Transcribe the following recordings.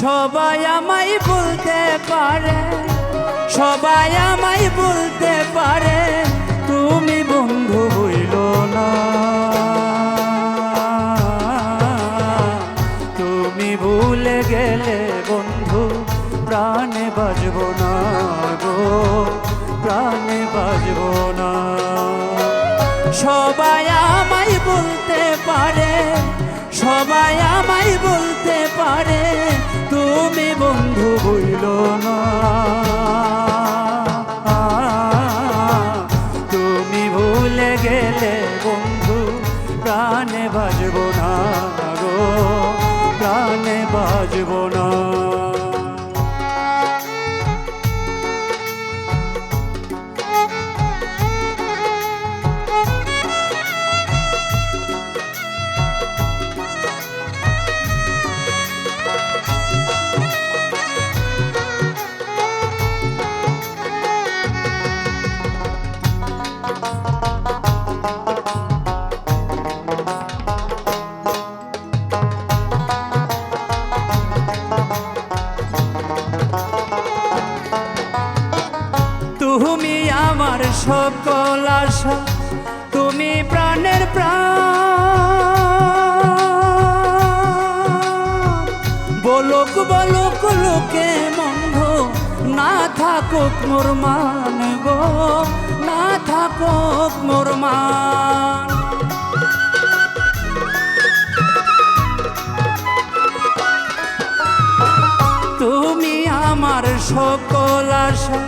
সবাই আমায় বলতে পারে সবাই আমায় বলতে না। সবাই আমায় বলতে পারে, সবাই আমায় বলতে পারে, তুমি বন্ধু বইল না। তুমি ভুলে গেলে বন্ধু, প্রাণে বাজব না গো, প্রাণে বাজব না। তুমি আমার সকল আশা তুমি প্রাণের প্রাণ। বলুক বলুক লোকে মন্ধ না থাকুক মোর মান গো, না থাকুক মোর মান। তুমি আমার সকল আশা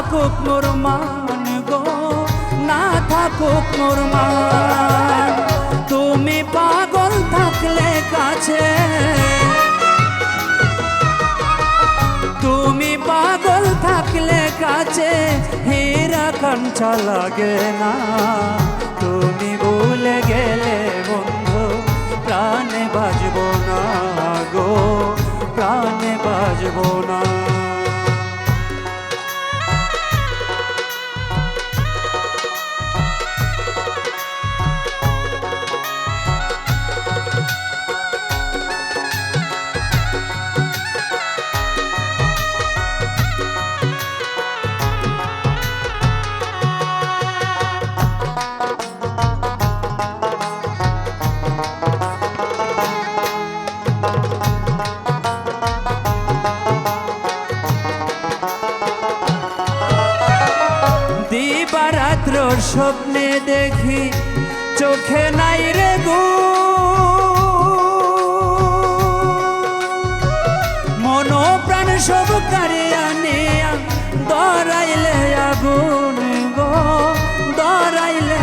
থাকুক মোর মান গো, না থাকুক মোর মান। তুমি পাগল থাকলে কাছে, তুমি পাগল থাকলে কাছে, হীরা কাঞ্চা লাগে না। তুমি ভুলে গেলে বন্ধু, প্রাণে বাজব না গো, প্রাণে বাজব না। স্বপ্নে দেখি চোখে নাই রে গো। মন প্রাণ সব কারিয়া নিয়া দরাইলে আগুন গো, দরাইলে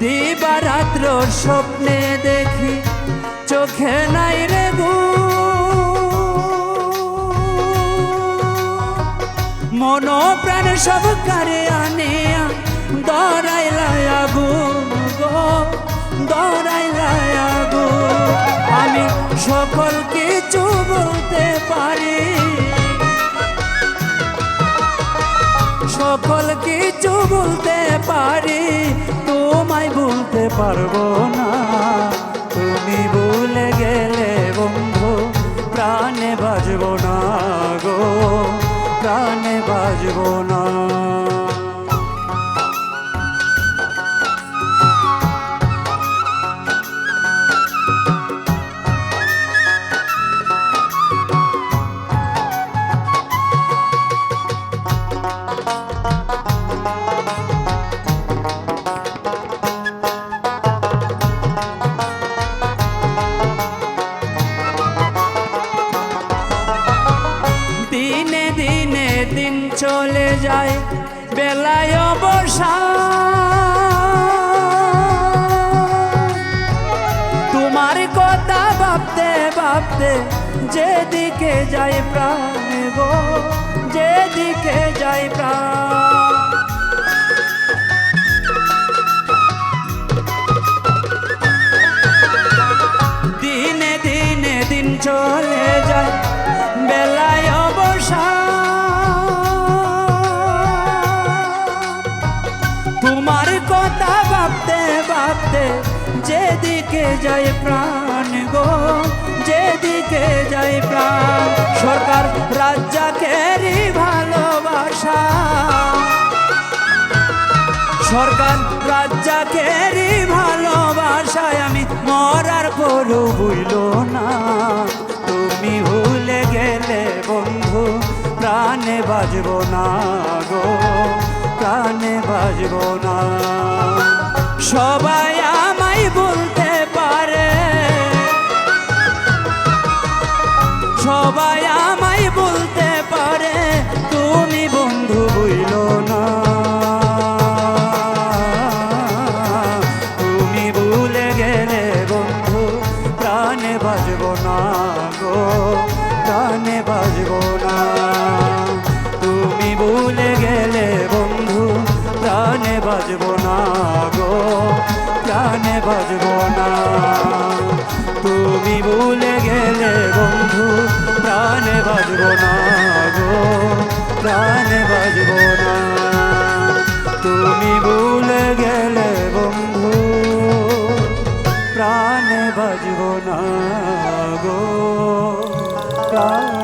দিবারাত্র স্বপ্নে দেখি চোখে নাই রে গো। মন প্রাণ সব কারে আনে দরাইলা আগুন গো দরাইলা আগুন আমি সকল কিছু বলতে পারি। সকল কিছু বলতে পারি। তোমায় বলতে পারব না। তুমি ভুলে গেলে বন্ধু, প্রাণে বাজবো বাজবো চলে যায় বেলায় অবসা তোমার কথা ভাবতে ভাবতে যেদিকে যাই প্রাণ গো, যেদিকে যাই প্রাণ। তোমার কথা ভাবতে ভাবতে যেদিকে যায় প্রাণ গো, যেদিকে যায় প্রাণ, সরকার রাজ্জাকেরই ভালোবাসা। সরকার রাজ্জাকেরই ভালোবাসায় আমি মরার পরও বুইল না। তুমি ভুলে গেলে বন্ধু, প্রাণে বাজব না গো। প্রাণে বাজব না। সবাই আমায় বলতে পারে। সবাই আমায় বলতে পারে, তুমি বন্ধু বইল না। তুমি ভুলে গেলে বন্ধু প্রাণে বাজব না গো প্রাণে বাজব না। তুমি ভুলে গেলে বন্ধু বাজব না গো প্রাণে বাজব না। তুমি ভুলে গেলে বন্ধু প্রাণে বাজব না গো প্রাণে বাজব না। তুমি ভুলে গেলে বন্ধু প্রাণে বাজব না গো প্রাণ